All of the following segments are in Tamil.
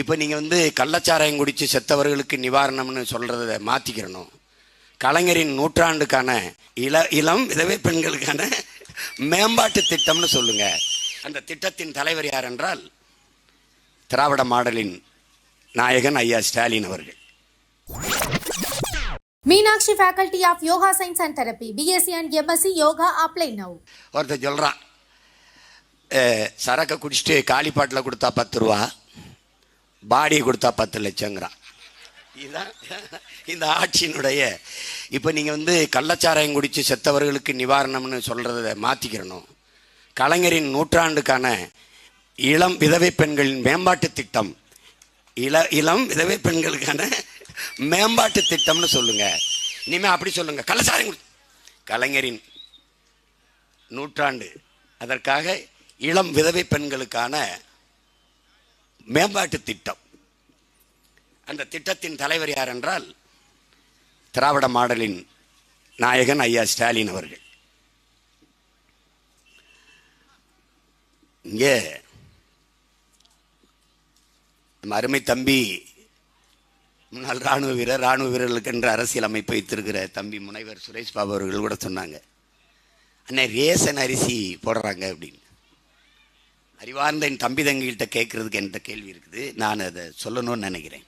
இப்போ நீங்கள் வந்து கள்ளச்சாராயம் குடித்து செத்தவர்களுக்கு நிவாரணம்னு சொல்கிறத மாற்றிக்கிறணும் கலைஞரின் நூற்றாண்டுக்கான இள இளம் விதவை பெண்களுக்கான மேம்பாட்டு திட்டம்னு சொல்லுங்க. அந்த திட்டத்தின் தலைவர் யார் என்றால் திராவிட மாடலின் நாயகன் ஐயா ஸ்டாலின் அவர்கள். Meenakshi Faculty of Yoga Science and Therapy, BSc and MSc Yoga apply now. ஒருத்தன் சொல்கிறான் சரக்கை குடிச்சிட்டு காலிப்பாட்டில் கொடுத்தா பத்து ரூபா பாடியை கொடுத்தா பத்து லட்சங்கிறான். இதுதான் இந்த ஆட்சியினுடைய இப்போ நீங்கள் வந்து கள்ளச்சாராயம் குடித்து செத்தவர்களுக்கு நிவாரணம்னு சொல்கிறத மாற்றிக்கிறணும் கலைஞரின் நூற்றாண்டுக்கான இளம் விதவை பெண்களின் மேம்பாட்டு திட்டம் இள இளம் விதவை பெண்களுக்கான மேம்பாட்டு திட்டம்னு சொல்லுங்க. இனிமேல் அப்படி சொல்லுங்க. கள்ளச்சாராயம் குடி கலைஞரின் நூற்றாண்டு. அதற்காக இளம் விதவை பெண்களுக்கான மேம்பாட்டு திட்டம். அந்த திட்டத்தின் தலைவர் யார் என்றால் திராவிட மாடலின் நாயகன் ஐயா ஸ்டாலின் அவர்கள். இங்கே நம்ம அருமை தம்பி முன்னாள் ராணுவ வீரர் ராணுவ வீரர்களுக்கு என்ற அரசியல் அமைப்பு வைத்திருக்கிற தம்பி முனைவர் சுரேஷ் பாபு அவர்கள் கூட சொன்னாங்க. அண்ணன் ரேசன் அரிசி போடுறாங்க அப்படின்னு. அறிவார்ந்த என் தம்பி தங்கிகிட்ட கேட்கறதுக்கு என்கிட்ட கேள்வி இருக்குது. நான் அதை சொல்லணும்னு நினைக்கிறேன்.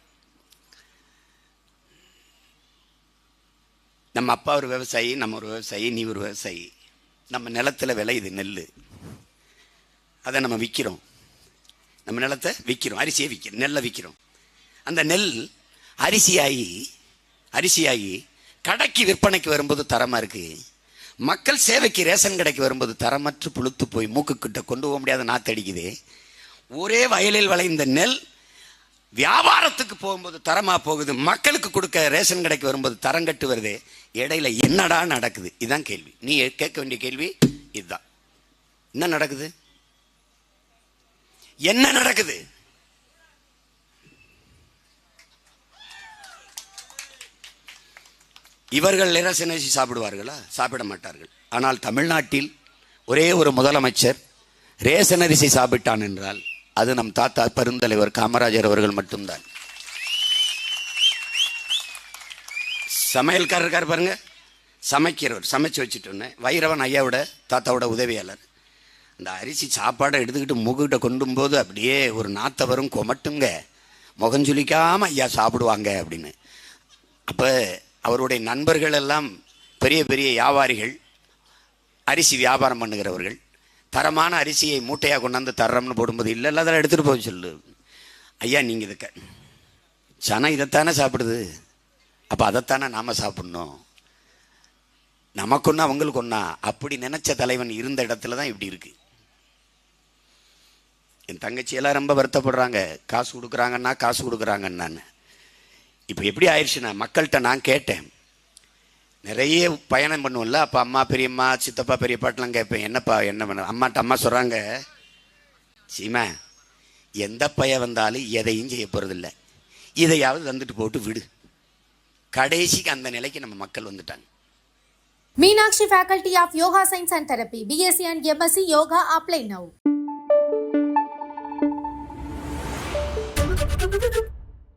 நம்ம அப்பா ஒரு விவசாயி நம்ம ஒரு விவசாயி நீ ஒரு விவசாயி. நம்ம நிலத்துல விளையுது நெல் அதை நம்ம விற்கிறோம் நம்ம நிலத்தை விற்கிறோம் அரிசியை விற்கிறோம் நெல்லை விற்கிறோம் அந்த நெல் அரிசியாகி அரிசியாகி கடைக்கு விற்பனைக்கு வரும்போது தரமாக இருக்குது மக்கள் சேவைக்கு ரேஷன் கடைக்கு வரும்போது தரமற்று புழுத்து போய் மூக்குக்கிட்ட கொண்டு போக முடியாத நாத்தடிக்குது ஒரே வயலில் விளைந்த நெல் வியாபாரத்துக்கு போகும்போது தரமாக போகுது. மக்களுக்கு கொடுக்க ரேஷன் கடைக்கு வரும்போது தரம் கட்டு வருது. இடையில என்னடா நடக்குது? இதுதான் கேள்வி. நீ கேட்க வேண்டிய கேள்வி இதுதான். என்ன நடக்குது? என்ன நடக்குது? இவர்கள் ரேஷன் அரிசி சாப்பிடுவார்களா? சாப்பிட மாட்டார்கள் ஆனால் தமிழ்நாட்டில் ஒரே ஒரு முதலமைச்சர் ரேசன் அரிசி சாப்பிட்டான் என்றால் அது நம் தாத்தா பெருந்தலைவர் காமராஜர் அவர்கள் மட்டும்தான். சமையல்காரர் இருக்கார் பாருங்க. சமைக்கிறவர் சமைச்சு வச்சுட்டோன்னே வைரவன் ஐயாவோட தாத்தாவோட உதவியாளர். அந்த அரிசி சாப்பாடை எடுத்துக்கிட்டு முகிட்ட கொண்டும்போது அப்படியே ஒரு நாத்த வரும் கொமட்டுங்க. முகஞ்சுலிக்காம ஐயா சாப்பிடுவாங்க அப்படின்னு. அப்போ அவருடைய நண்பர்கள் எல்லாம் பெரிய பெரிய வியாபாரிகள் அரிசி வியாபாரம் பண்ணுகிறவர்கள். தரமான அரிசியை மூட்டையாக கொண்டாந்து தர்றோம்னு போடும்போது இல்லை இல்லை அதெல்லாம் எடுத்துகிட்டு போக சொல்லு. ஐயா நீங்கள் இதுக்க சனம் இதைத்தானே சாப்பிடுது. அப்போ அதைத்தானே நாம் சாப்பிட்ணும். நமக்கு ஒன்றா அவங்களுக்கு ஒன்றா அப்படி நினச்ச தலைவன் இருந்த இடத்துல தான் இப்படி இருக்குது என் தங்கச்சியெல்லாம் ரொம்ப வருத்தப்படுறாங்க. காசு கொடுக்குறாங்கன்னா காசு கொடுக்குறாங்கன்னு இப்போ எப்படி ஆயிடுச்சுன்னா மக்கள்கிட்ட நான் கேட்டேன். நிறைய பயணம் பண்ணுவோம்ல அப்போ அம்மா பெரியம்மா சித்தப்பா பெரியப்பாட்டெலாம் கேட்பேன். என்னப்பா என்ன பண்ண அம்மாட்ட அம்மா சொல்கிறாங்க சீமா எந்த பையன் வந்தாலும் எதையும் செய்ய போகிறதில்ல இதையாவது வந்துட்டு போட்டு விடு. கடைசிக்கு அந்த நிலைக்கு நம்ம மக்கள் வந்துட்டாங்க. Meenakshi Faculty of yoga science and therapy BSc and MSc yoga apply now.